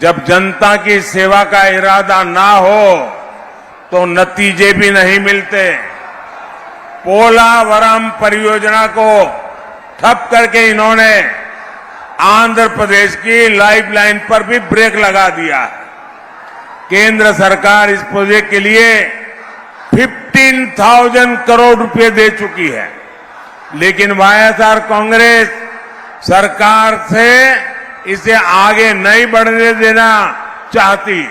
जब जनता की सेवा का इरादा ना हो तो नतीजे भी नहीं मिलते। पोलावरम परियोजना को ठप करके इन्होंने आंध्र प्रदेश की लाइफलाइन पर भी ब्रेक लगा दिया। है केंद्र सरकार इस प्रोजेक्ट के लिए 15,000 करोड़ रुपए दे चुकी है। लेकिन वाईएसआर कांग्रेस सरकार से इसे आगे नहीं बढ़ने देना चाहती।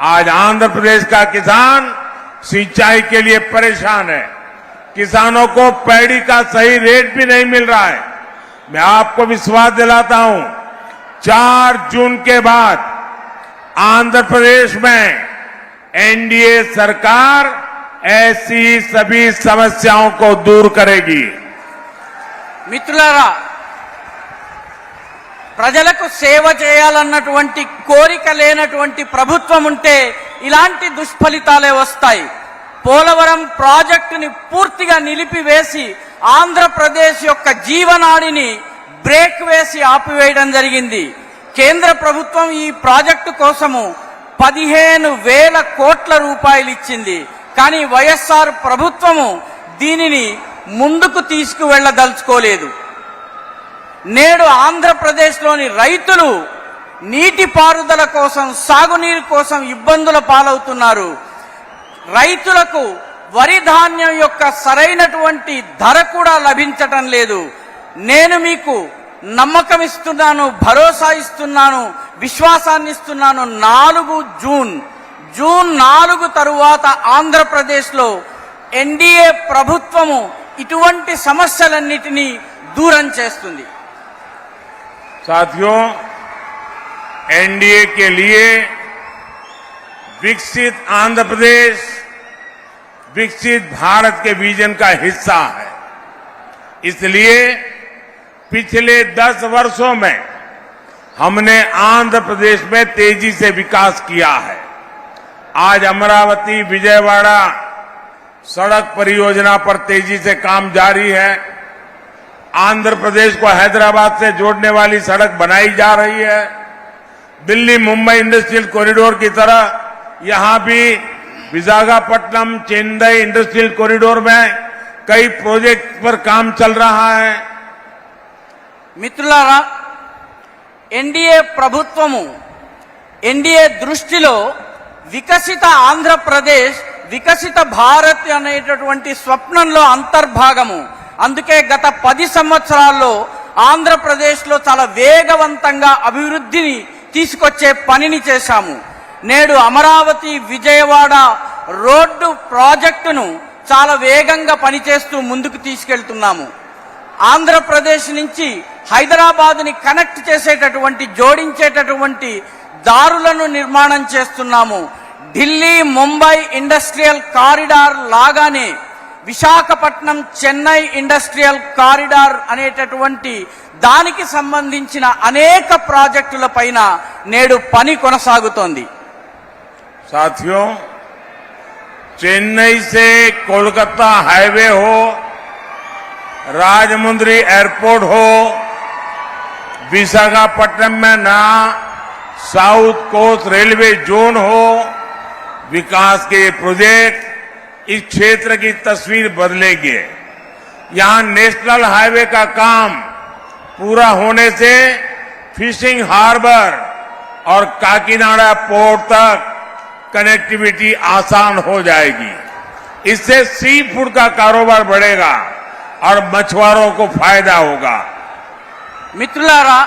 आज आंध्र प्रदेश का किसान सिंचाई के लिए परेशान है। किसानों को पैड़ी का सही रेट भी नहीं मिल रहा है। मैं आपको विश्वास दिलाता हूँ, चार जून के बाद आंध्र प्रदेश में एनडीए सरकार ऐसी सभी समस्याओं को दूर करेगी। मित्रा ప్రజలకు సేవ చేయాలన్నటువంటి కోరిక లేనటువంటి ప్రభుత్వం ఉంటే ఇలాంటి దుష్ఫలితాలే వస్తాయి. పోలవరం ప్రాజెక్టుని పూర్తిగా నిలిపివేసి ఆంధ్రప్రదేశ్ యొక్క జీవనాడిని బ్రేక్ వేసి ఆపివేయడం జరిగింది. కేంద్ర ప్రభుత్వం ఈ ప్రాజెక్టు కోసము పదిహేను వేల కోట్ల రూపాయలు ఇచ్చింది. కానీ వైఎస్ఆర్ ప్రభుత్వము దీనిని ముందుకు తీసుకువెళ్ళదలుచుకోలేదు నేడు ఆంధ్రప్రదేశ్లోని రైతులు నీటిపారుదల కోసం సాగునీరు కోసం ఇబ్బందుల పాలవుతున్నారు. రైతులకు వరి ధాన్యం యొక్క సరైనటువంటి ధర కూడా లభించటం లేదు. నేను మీకు నమ్మకం ఇస్తున్నాను భరోసా ఇస్తున్నాను విశ్వాసాన్ని ఇస్తున్నాను. నాలుగు జూన్ జూన్ నాలుగు తరువాత ఆంధ్రప్రదేశ్లో ఎన్డీఏ ప్రభుత్వము ఇటువంటి సమస్యలన్నిటినీ దూరం చేస్తుంది. साथियों एनडीए के लिए विकसित आंध्र प्रदेश, विकसित भारत के विजन का हिस्सा है। इसलिए पिछले दस वर्षों में हमने आंध्र प्रदेश में तेज़ी से विकास किया है। आज अमरावती, विजयवाड़ा सड़क परियोजना पर तेज़ी से काम जारी है। आंध्र प्रदेश को हैदराबाद से जोड़ने वाली सड़क बनाई जा रही है दिल्ली मुंबई इंडस्ट्रियल कॉरिडोर की तरह यहां भी विशाखापट्टनम चेन्नई इंडस्ट्रियल कॉरिडोर में कई प्रोजेक्ट पर काम चल रहा है మిత్రులారా ఎన్డీఏ ప్రభుత్వము ఎన్డీఏ దృష్టిలో వికసిత ఆంధ్రప్రదేశ్ వికసిత భారత్ అనేటటువంటి స్వప్నంలో అంతర్భాగము అందుకే గత పది సంవత్సరాల్లో ఆంధ్రప్రదేశ్లో చాలా వేగవంతంగా అభివృద్ధిని తీసుకొచ్చే పనిని చేశాము. నేడు అమరావతి విజయవాడ రోడ్డు ప్రాజెక్టును చాలా వేగంగా పనిచేస్తూ ముందుకు తీసుకెళ్తున్నాము. ఆంధ్రప్రదేశ్ నుంచి హైదరాబాద్ని కనెక్ట్ చేసేటటువంటి జోడించేటటువంటి దారులను నిర్మాణం చేస్తున్నాము. ఢిల్లీ ముంబై ఇండస్ట్రియల్ కారిడార్ లాగానే విశాఖపట్నం చెన్నై ఇండస్ట్రియల్ కారిడార్ అనేటటువంటి దానికి సంబంధించిన అనేక ప్రాజెక్టుల పైన నేడు పని కొనసాగుతోంది साथियों चेन्नई से कोलकाता हाईवे हो राजमुंद्री एयरपोर्ट हो विशाखापट्टनम में नया साउथ कोस्ट रेलवे जोन हो विकास के ये प्रोजेक्ट इस क्षेत्र की तस्वीर बदलेंगे यहां नेशनल हाईवे का काम पूरा होने से फिशिंग हार्बर और काकीनाडा पोर्ट तक कनेक्टिविटी आसान हो जाएगी इससे सी फूड का कारोबार बढ़ेगा और मछुआरों को फायदा होगा మిత్రులారా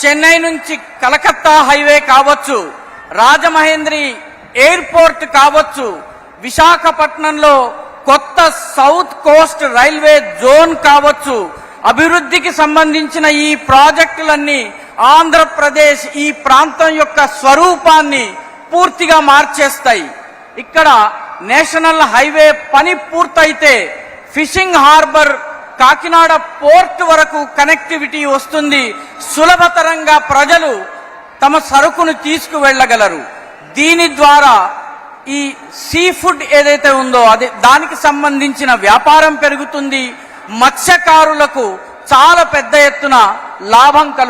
చెన్నై నుంచి కలకత్తా హైవే కావచ్చు రాజమహేంద్రి ఎయిర్పోర్ట్ కావచ్చు విశాఖపట్నంలో కొత్త సౌత్ కోస్ట్ రైల్వే జోన్ కావచ్చు. అభివృద్ధికి సంబంధించిన ఈ ప్రాజెక్టులన్నీ ఆంధ్రప్రదేశ్ ఈ ప్రాంతం యొక్క స్వరూపాన్ని పూర్తిగా మార్చేస్తాయి. ఇక్కడ నేషనల్ హైవే పని పూర్తయితే ఫిషింగ్ హార్బర్ కాకినాడ పోర్ట్ వరకు కనెక్టివిటీ వస్తుంది. సులభతరంగా ప్రజలు తమ సరుకును తీసుకువెళ్ళగలరు. దీని ద్వారా ఈ సీ ఫుడ్ ఏదైతే ఉందో అదే దానికి సంబంధించిన వ్యాపారం పెరుగుతుంది. మత్స్యకారులకు చాలా పెద్ద ఎత్తున లాభం కలుగుతుంది.